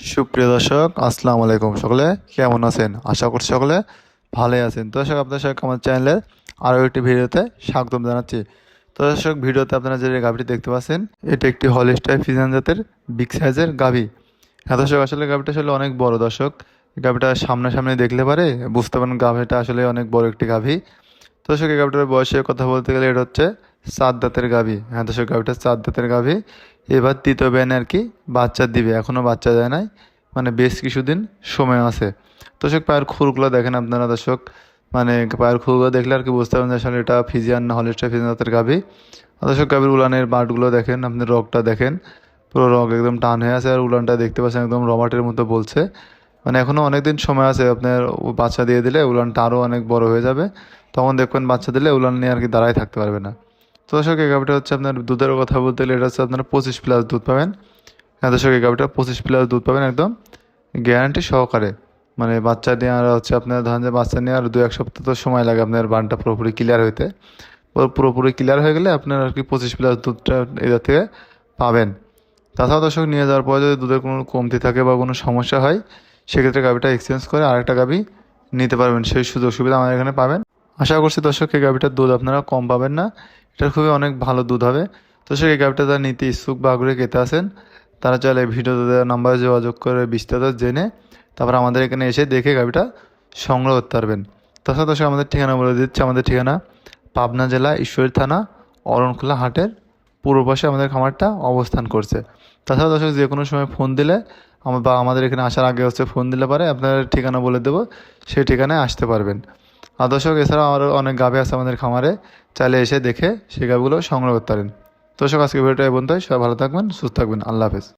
সুপ্রিয় দর্শক, আসসালামু আলাইকুম সকলে। কেমন আছেন? আশা করছি সকলে ভালোই আছেন। তো দর্শক আপনার সঙ্গে আমার চ্যানেলে আরও একটি ভিডিওতে স্বাগতম জানাচ্ছি। তো দর্শক, ভিডিওতে আপনারা যে গাভিটি দেখতে পাচ্ছেন, এটি একটি হলিস্টার ফিজান জাতের বিগ সাইজের গাভি। হ্যাঁ দর্শক, আসলে গাভিটা আসলে অনেক বড় দর্শক। গাভিটা সামনাসামনি দেখলে পারে বুঝতে পারেন গাভিটা আসলে অনেক বড় একটি গাভি। তো দর্শক, এই গাভিটার বয়সের কথা বলতে গেলে এটা হচ্ছে চার দাঁতের গাভি। হ্যাঁ দর্শক গাভিটা চার দাঁতের গাভি। এবার তৃতীয় ব্যানে আর কি বাচ্চা দিবে। এখনও বাচ্চা দেয় নাই মানে বেশ কিছুদিন সময় আছে। দর্শক, পায়ের খুরগুলো দেখেন আপনারা দর্শক। মানে পায়ের খুরগুলো দেখলে আর কি বুঝতে পারবেন যে আসলে এটা ফিজিয়ান না হলিস্টার ফিজিয়ান জাতের গাভি। দর্শক, গাভির উলানের বাটগুলো দেখেন আপনি রগটা দেখেন। পুরো রগ একদম টান হয়ে আছে আর উলানটা দেখতে পাচ্ছেন একদম রবার্টের মতো বলছে। মানে এখনও অনেক দিন সময় আছে আপনার বাচ্চা দিয়ে দিলে উলানটা আরও অনেক বড় হয়ে যাবে। তখন দেখবেন বাচ্চা দিলে উলান নিয়ে আর কি দাঁড়ায় থাকতে পারবে না। তো দর্শক, এই গাভিটা হচ্ছে আপনার দুধের কথা বলতে গেলে এটা হচ্ছে আপনার পঁচিশ প্লাস দুধ পাবেন। হ্যাঁ দর্শক, এই গাভিটা পঁচিশ প্লাস দুধ পাবেন একদম গ্যারান্টি সহকারে। মানে বাচ্চা নিয়ে আর হচ্ছে আপনার ধরেন যে বাচ্চা নিয়ে আর দু এক সপ্তাহ তো সময় লাগে আপনার বানটা পুরোপুরি ক্লিয়ার হইতে। পুরো- পুরোপুরি ক্লিয়ার হয়ে গেলে আপনার আর কি পঁচিশ প্লাস দুধটা এদের থেকে পাবেন। তাছাড়া দর্শক, নিয়ে যাওয়ার পরে যদি দুধের কোনো কমতি থাকে বা কোনো সমস্যা হয় সেক্ষেত্রে গাভিটা এক্সচেঞ্জ করে আরেকটা গাভি নিতে পারবেন। সেই সুযোগ সুবিধা আমাদের এখানে পাবেন। আশা করছি দর্শক, এই গাভিটার দুধ আপনারা কম পাবেন না। এটা খুবই অনেক ভালো দুধ হবে। দর্শক, এই গাভিটা যারা নিতে ইচ্ছুক বা আগ্রহে খেতে আসেন তারা চাইলে ভিডিওতে দেওয়া নাম্বারে যোগাযোগ করে বিস্তারিত জেনে তারপর আমাদের এখানে এসে দেখে গাভিটা সংগ্রহ করতে পারবেন। তাছাড়া দর্শক, আমাদের ঠিকানা বলে দিচ্ছে। আমাদের ঠিকানা পাবনা জেলা ঈশ্বরী থানা অরণখোলা হাটের পূর্ব পাশে আমাদের খামারটা অবস্থান করছে। তাছাড়া দর্শক, যে কোনো সময় ফোন দিলে আমার বা আমাদের এখানে আসার আগে হচ্ছে ফোন দিলে পারে আপনার ঠিকানা বলে দেবো, সেই ঠিকানায় আসতে পারবেন। আর দর্শক, এছাড়াও আরও অনেক গাভি আছে আমাদের খামারে, চাইলে এসে দেখে সেই গাভিগুলো সংগ্রহ করতে পারেন। দর্শক আজকে ভিডিওটা এই পর্যন্তই। সবাই ভালো থাকবেন, সুস্থ থাকবেন। আল্লাহ হাফেজ।